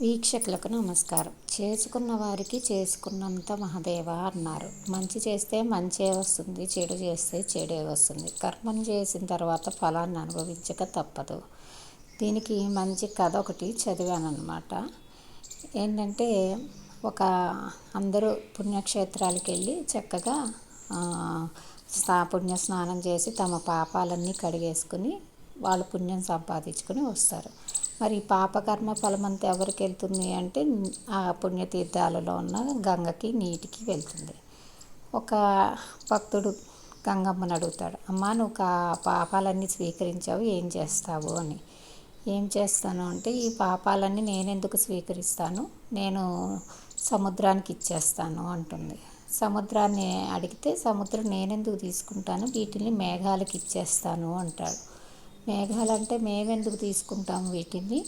వీక్షకులకు నమస్కారం. చేసుకున్న వారికి చేసుకున్నంత మహదేవ అన్నారు. మంచి చేస్తే మంచే వస్తుంది చెడు చేస్తే చెడే వస్తుంది. కర్మను చేసిన తర్వాత ఫలాన్ని అనుభవించక తప్పదు. దీనికి మంచి కథ ఒకటి చదివాను ఏంటంటే ఒక అందరూ పుణ్యక్షేత్రాలకు వెళ్ళి చక్కగా స్నా పుణ్య స్నానం చేసి తమ పాపాలన్నీ కడిగేసుకుని వాళ్ళు పుణ్యం సంపాదించుకొని వస్తారు. మరి పాపకర్మ ఫలమంతా ఎవరికి వెళ్తుంది అంటే ఆ పుణ్యతీర్థాలలో ఉన్న గంగకి నీటికి వెళ్తుంది. ఒక భక్తుడు గంగమ్మని అడుగుతాడు అమ్మ నువ్వు కా పాపాలన్నీ స్వీకరించావు ఏం చేస్తావు? అని. ఏం చేస్తాను అంటే ఈ పాపాలన్నీ నేను ఎందుకు స్వీకరిస్తాను? నేను సముద్రానికి ఇచ్చేస్తాను అంటుంది. సముద్రాన్ని అడిగితే సముద్రం నేనెందుకు తీసుకుంటాను? వీటిని మేఘాలకు ఇచ్చేస్తాను అంటాడు. మేఘాలంటే మేమెందుకు తీసుకుంటాము వీటిని?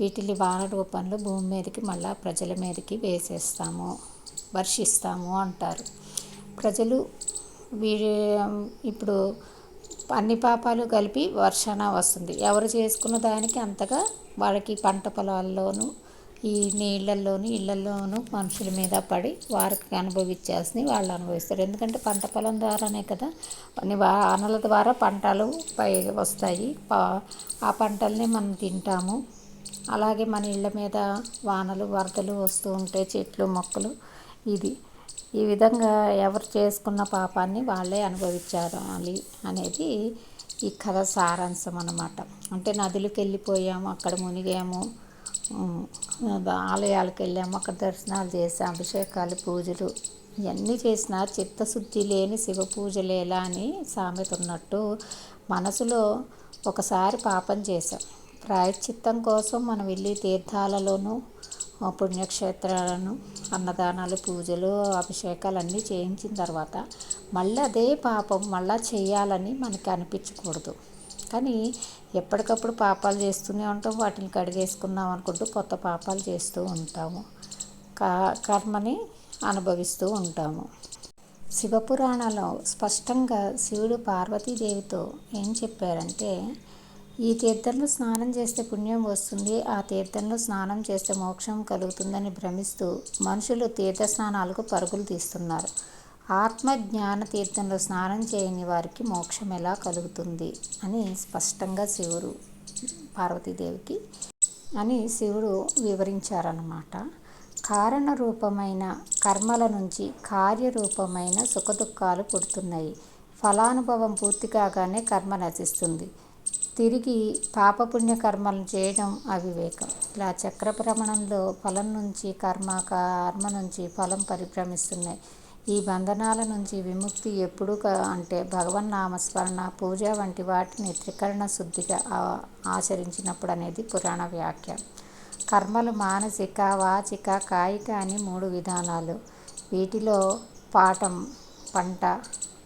వీటిని వాన రూపంలో భూమి మీదకి మళ్ళా ప్రజల మీదకి వేసేస్తాము వర్షిస్తాము అంటారు. ప్రజలు వీ ఇప్పుడు అన్ని పాపాలు కలిపి వర్షాన వస్తుంది. ఎవరు చేసుకున్న దానికి అంతగా వాళ్ళకి పంట పొలాల్లోనూ ఈ నీళ్ళల్లోనూ ఇళ్ళల్లోనూ మనుషుల మీద పడి వారికి అనుభవించాల్సినవి వాళ్ళు అనుభవిస్తారు. ఎందుకంటే పంట పొలం ద్వారానే కదా. కొన్ని వానల ద్వారా పంటలు పై వస్తాయి. ఆ పంటల్ని మనం తింటాము. అలాగే మన ఇళ్ళ మీద వానలు వరదలు వస్తూ ఉంటాయి చెట్లు మొక్కలు ఇది. ఈ విధంగా ఎవరు చేసుకున్న పాపాన్ని వాళ్ళే అనుభవించాలి అనేది ఈ కథ సారాంశం అన్నమాట. అంటే నదులకు వెళ్ళిపోయాము అక్కడ మునిగాము ఆలయాలకు వెళ్ళాము అక్కడ దర్శనాలు చేసాం అభిషేకాలు పూజలు ఇవన్నీ చేసిన చిత్తశుద్ధి లేని శివ పూజలేలా అని సామెత ఉన్నట్టు మనసులో ఒకసారి పాపం చేశాం. ప్రాయశ్చిత్తం కోసం మనం వెళ్ళి తీర్థాలలోనూ పుణ్యక్షేత్రాలను అన్నదానాలు పూజలు అభిషేకాలు అన్నీ చేయించిన తర్వాత మళ్ళీ అదే పాపం మళ్ళీ చేయాలని మనకి అనిపించకూడదు. కానీ ఎప్పటికప్పుడు పాపాలు చేస్తూనే ఉంటాం. వాటిని కడిగేసుకుందాం అనుకుంటూ కొత్త పాపాలు చేస్తూ ఉంటాము. కా కర్మని అనుభవిస్తూ ఉంటాము. శివపురాణంలో స్పష్టంగా శివుడు పార్వతీదేవితో ఏం చెప్పారంటే ఈ తీర్థంలో స్నానం చేస్తే పుణ్యం వస్తుంది ఆ తీర్థంలో స్నానం చేస్తే మోక్షం కలుగుతుందని భ్రమిస్తూ మనుషులు తీర్థ స్నానాలకు పరుగులు తీస్తున్నారు. ఆత్మజ్ఞాన తీర్థంలో స్నానం చేయని వారికి మోక్షం ఎలా కలుగుతుంది అని స్పష్టంగా శివుడు పార్వతీదేవికి అని శివుడు వివరించారన్నమాట. కారణ రూపమైన కర్మల నుంచి కార్యరూపమైన సుఖదుఖాలు పుడుతున్నాయి. ఫలానుభవం పూర్తి కాగానే కర్మ నశిస్తుంది. తిరిగి పాపపుణ్య కర్మలు చేయడం అవివేకం. ఇలా చక్రభ్రమణంలో ఫలం నుంచి కర్మ కర్మ నుంచి ఫలం పరిభ్రమిస్తున్నాయి. ఈ బంధనాల నుంచి విముక్తి ఎప్పుడు అంటే భగవన్నామస్మరణ పూజ వంటి వాటిని త్రికరణ శుద్ధిగా ఆచరించినప్పుడు అనేది పురాణ వ్యాఖ్య. కర్మలు మానసిక వాచిక కాయిక అని మూడు విధానాలు. వీటిలో పాఠం పంట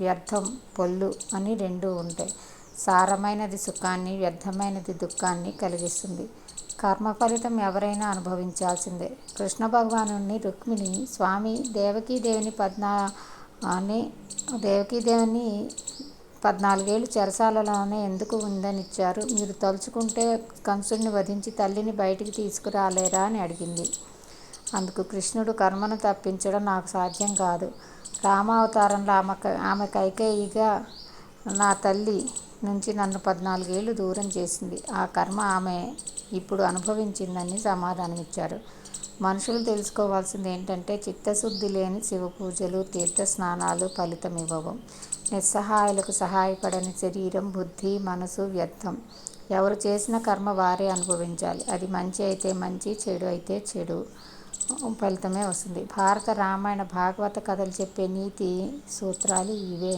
వ్యర్థం పొల్లు అని రెండు ఉంటాయి. సారమైనది సుఖాన్ని వ్యర్థమైనది దుఃఖాన్ని కలిగిస్తుంది. కర్మ ఫలితం ఎవరైనా అనుభవించాల్సిందే. కృష్ణ భగవాను రుక్మిణి స్వామి దేవకీదేవిని పద్నా అని దేవకీదేవిని పద్నాలుగేళ్ళు చెరసాలలోనే ఎందుకు ఉందని ఇచ్చారు మీరు తలుచుకుంటే కంసుడిని వధించి తల్లిని బయటికి తీసుకురాలేరా అని అడిగింది. అందుకు కృష్ణుడు కర్మను తప్పించడం నాకు సాధ్యం కాదు. రామావతారంలో ఆమె ఆమె కైకేయిగా నా తల్లి నుంచి నన్ను పద్నాలుగేళ్ళు దూరం చేసింది. ఆ కర్మ ఆమె ఇప్పుడు అనుభవించిందని సమాధానమిచ్చారు. మనుషులు తెలుసుకోవాల్సింది ఏంటంటే చిత్తశుద్ధి లేని శివ పూజలు తీర్థ స్నానాలు ఫలితం ఇవ్వవు నిస్సహాయులకు సహాయపడని శరీరం బుద్ధి మనసు వ్యర్థం. ఎవరు చేసిన కర్మ వారే అనుభవించాలి. అది మంచి అయితే మంచి చెడు అయితే చెడు ఫలితమే వస్తుంది. భారత రామాయణ భాగవత కథలు చెప్పే నీతి సూత్రాలు ఇవే.